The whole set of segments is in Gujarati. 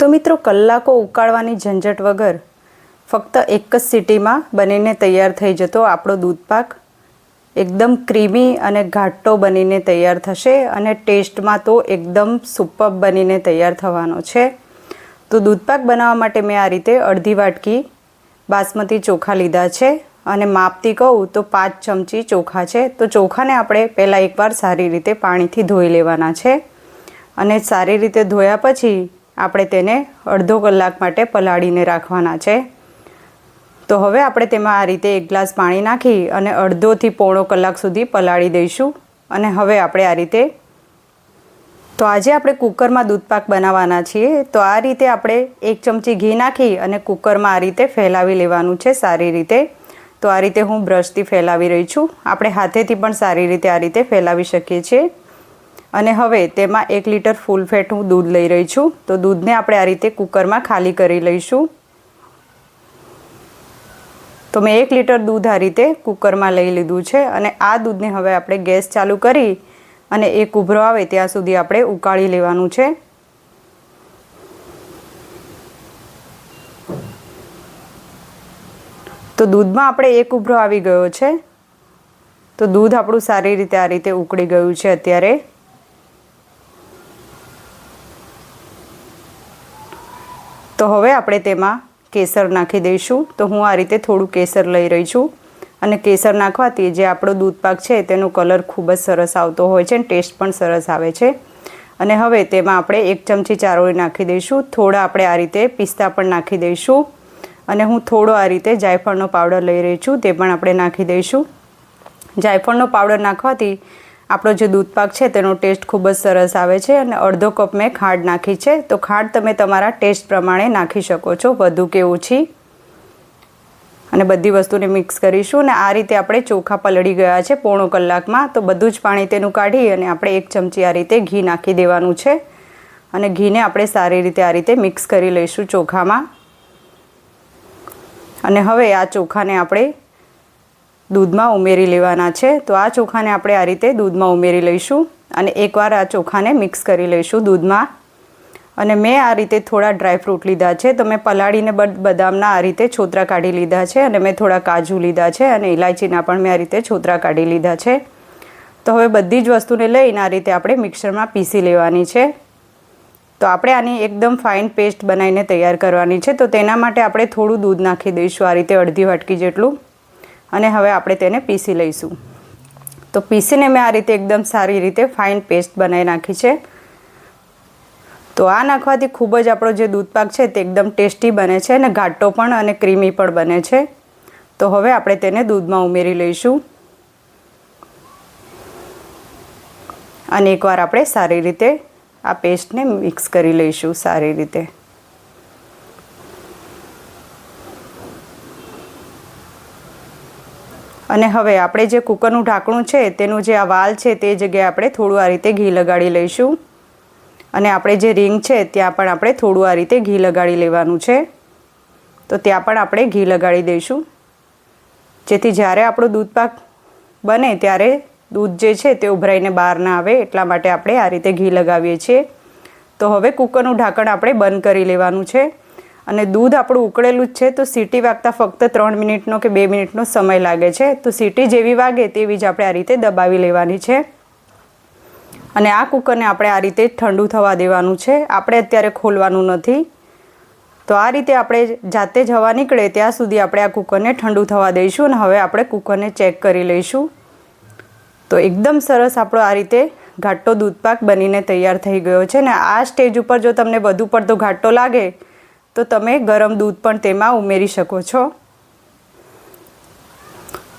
તો મિત્રો, કલાકો ઉકાળવાની ઝંઝટ વગર ફક્ત એક જ સિટીમાં બનીને તૈયાર થઈ જતો આપણો દૂધપાક એકદમ ક્રીમી અને ઘાટો બનીને તૈયાર થશે અને ટેસ્ટમાં તો એકદમ સુપર બનીને તૈયાર થવાનો છે. તો દૂધપાક બનાવવા માટે મેં આ રીતે અડધી વાટકી બાસમતી ચોખા લીધા છે અને માપથી કહું તો પાંચ ચમચી ચોખા છે. તો ચોખાને આપણે પહેલાં એકવાર સારી રીતે પાણીથી ધોઈ લેવાના છે અને સારી રીતે ધોયા પછી આપણે તેને અડધો કલાક માટે પલાળીને રાખવાના છે. તો હવે આપણે તેમાં આ રીતે એક ગ્લાસ પાણી નાખી અને અડધોથી પોણો કલાક સુધી પલાળી દઈશું. અને હવે આપણે આ રીતે તો આજે આપણે કુકરમાં દૂધપાક બનાવવાના છીએ. તો આ રીતે આપણે એક ચમચી ઘી નાખી અને કુકરમાં આ રીતે ફેલાવી લેવાનું છે સારી રીતે. તો આ રીતે હું બ્રશથી ફેલાવી રહી છું. આપણે હાથેથી પણ સારી રીતે આ રીતે ફેલાવી શકીએ છીએ. અને હવે તેમાં એક લીટર ફૂલ ફેટ હું દૂધ લઈ રહી છું. તો દૂધને આપણે આ રીતે કુકરમાં ખાલી કરી લઈશું. તો મેં એક લીટર દૂધ આ રીતે કુકરમાં લઈ લીધું છે અને આ દૂધને હવે આપણે ગેસ ચાલુ કરી અને એક ઉભરો આવે ત્યાં સુધી આપણે ઉકાળી લેવાનું છે. તો દૂધમાં આપણે એક ઉભરો આવી ગયો છે. તો દૂધ આપણું સારી રીતે આ રીતે ઉકળી ગયું છે અત્યારે. તો હવે આપણે તેમાં કેસર નાખી દઈશું. તો હું આ રીતે થોડું કેસર લઈ રહી છું અને કેસર નાખવાથી જે આપણો દૂધપાક છે તેનો કલર ખૂબ જ સરસ આવતો હોય છે અને ટેસ્ટ પણ સરસ આવે છે. અને હવે તેમાં આપણે એક ચમચી ચારોળી નાખી દઈશું. થોડા આપણે આ રીતે પિસ્તા પણ નાખી દઈશું. અને હું થોડો આ રીતે જાયફળનો પાવડર લઈ રહી છું, તે પણ આપણે નાખી દઈશું. જાયફળનો પાવડર નાખવાથી આપણો જે દૂધપાક છે તેનો ટેસ્ટ ખૂબ જ સરસ આવે છે અને અડધો કપ મેં ખાંડ નાખી છે. તો ખાંડ તમે તમારા ટેસ્ટ પ્રમાણે નાખી શકો છો. વધુ કે ઓછી. અને બધી વસ્તુને મિક્સ કરીશું અને આ રીતે આપણે ચોખા પલળી ગયા છે પોણો કલાકમાં. તો બધું જ પાણી તેનું કાઢી અને આપણે એક ચમચી આ રીતે ઘી નાખી દેવાનું છે. અને ઘીને આપણે સારી રીતે આ રીતે મિક્સ કરી લઈશું ચોખામાં. અને હવે આ ચોખાને આપણે દૂધમાં ઉમેરી લેવાના છે. તો આ ચોખાને આપણે આ રીતે દૂધમાં ઉમેરી લઈશું અને એકવાર આ ચોખાને મિક્સ કરી લઈશું દૂધમાં. અને મેં આ રીતે થોડા ડ્રાયફ્રૂટ લીધા છે. તો મેં પલાળીને બદામના આ રીતે છોતરા કાઢી લીધા છે અને મેં થોડા કાજુ લીધા છે અને ઇલાયચીના પણ મેં આ રીતે છોતરા કાઢી લીધા છે. તો હવે બધી જ વસ્તુને લઈને આ રીતે આપણે મિક્સરમાં પીસી લેવાની છે. તો આપણે આની એકદમ ફાઇન પેસ્ટ બનાવીને તૈયાર કરવાની છે. તો તેના માટે આપણે થોડું દૂધ નાખી દઈશું આ રીતે અડધી વાટકી જેટલું. અને હવે આપણે તેને પીસી લઈશું. તો પીસીને મેં આ રીતે એકદમ સારી રીતે ફાઇન પેસ્ટ બનાવી નાખી છે. તો આ નાખવાથી ખૂબ જ આપણો જે દૂધપાક છે તે એકદમ ટેસ્ટી બને છે અને ઘાટો પણ અને ક્રીમી પણ બને છે. તો હવે આપણે તેને દૂધમાં ઉમેરી લઈશું. અને એકવાર આપણે સારી રીતે આ પેસ્ટને મિક્સ કરી લઈશું સારી રીતે. અને હવે આપણે જે કુકરનું ઢાંકણું છે, તેનું જે આ વાલ છે, તે જગ્યાએ આપણે થોડું આ રીતે ઘી લગાડી લઈશું. અને આપણે જે રિંગ છે, ત્યાં પણ આપણે થોડું આ રીતે ઘી લગાડી લેવાનું છે. તો ત્યાં પણ આપણે ઘી લગાડી દઈશું. જેથી જ્યારે આપણું દૂધપાક બને ત્યારે દૂધ જે છે, તે ઉભરાઈને બહાર ના આવે, એટલા માટે આપણે આ રીતે ઘી લગાવીએ છીએ. તો હવે કુકરનું ઢાંકણ આપણે બંધ કરી લેવાનું છે. અને દૂધ આપણું ઉકળેલું જ છે, તો સીટી વાગતા ફક્ત ત્રણ મિનિટનો કે બે મિનિટનો સમય લાગે છે. તો સીટી જેવી વાગે તેવી જ આપણે આ રીતે દબાવી લેવાની છે. અને આ કુકરને આપણે આ રીતે ઠંડુ થવા દેવાનું છે. આપણે અત્યારે ખોલવાનું નથી. તો આ રીતે આપણે જાતે જ હવા નીકળે ત્યાં સુધી આપણે આ કુકરને ઠંડુ થવા દઈશું અને હવે આપણે કુકરને ચેક કરી લઈશું. તો એકદમ સરસ આપણો આ રીતે ઘાટો દૂધપાક બનીને તૈયાર થઈ ગયો છે. ને આ સ્ટેજ ઉપર જો તમને વધુ પડતો ઘાટો લાગે તો તમે ગરમ દૂધ પણ તેમાં ઉમેરી શકો છો.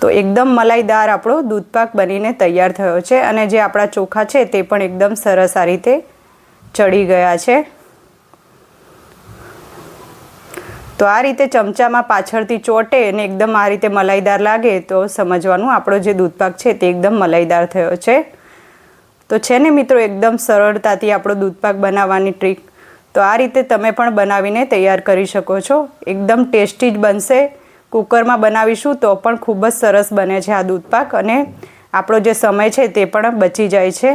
તો એકદમ મલાઈદાર આપણો દૂધપાક બનીને તૈયાર થયો છે અને જે આપણા ચોખા છે તે પણ એકદમ સરસ આ રીતે ચડી ગયા છે. તો આ રીતે ચમચામાં પાછળથી ચોટે અને એકદમ આ રીતે મલાઈદાર લાગે તો સમજવાનું આપણો જે દૂધપાક છે તે એકદમ મલાઈદાર થયો છે. તો છે ને મિત્રો, એકદમ સરળતાથી આપણો દૂધપાક બનાવવાની ટ્રીક તો આ રીતે તમે પણ બનાવીને તૈયાર કરી શકો છો. એકદમ ટેસ્ટી જ બનશે. કુકરમાં બનાવીશું તો પણ ખૂબ જ સરસ બને છે આ દૂધપાક અને આપણો જે સમય છે તે પણ બચી જાય છે.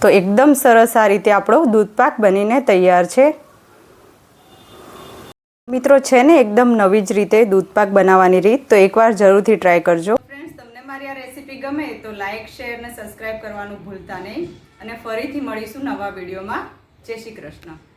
તો એકદમ સરસ આ રીતે આપણો દૂધપાક બનીને તૈયાર છે. મિત્રો છે ને એકદમ નવી જ રીતે દૂધપાક બનાવવાની રીત તો એકવાર જરૂરથી ટ્રાય કરજો. ફ્રેન્ડ્સ, તમને મારી આ રેસીપી ગમે તો લાઇક શેર અને સબસ્ક્રાઈબ કરવાનું ભૂલતા નહીં. અને ફરીથી મળીશું નવા વિડીયોમાં. જય શ્રી કૃષ્ણ.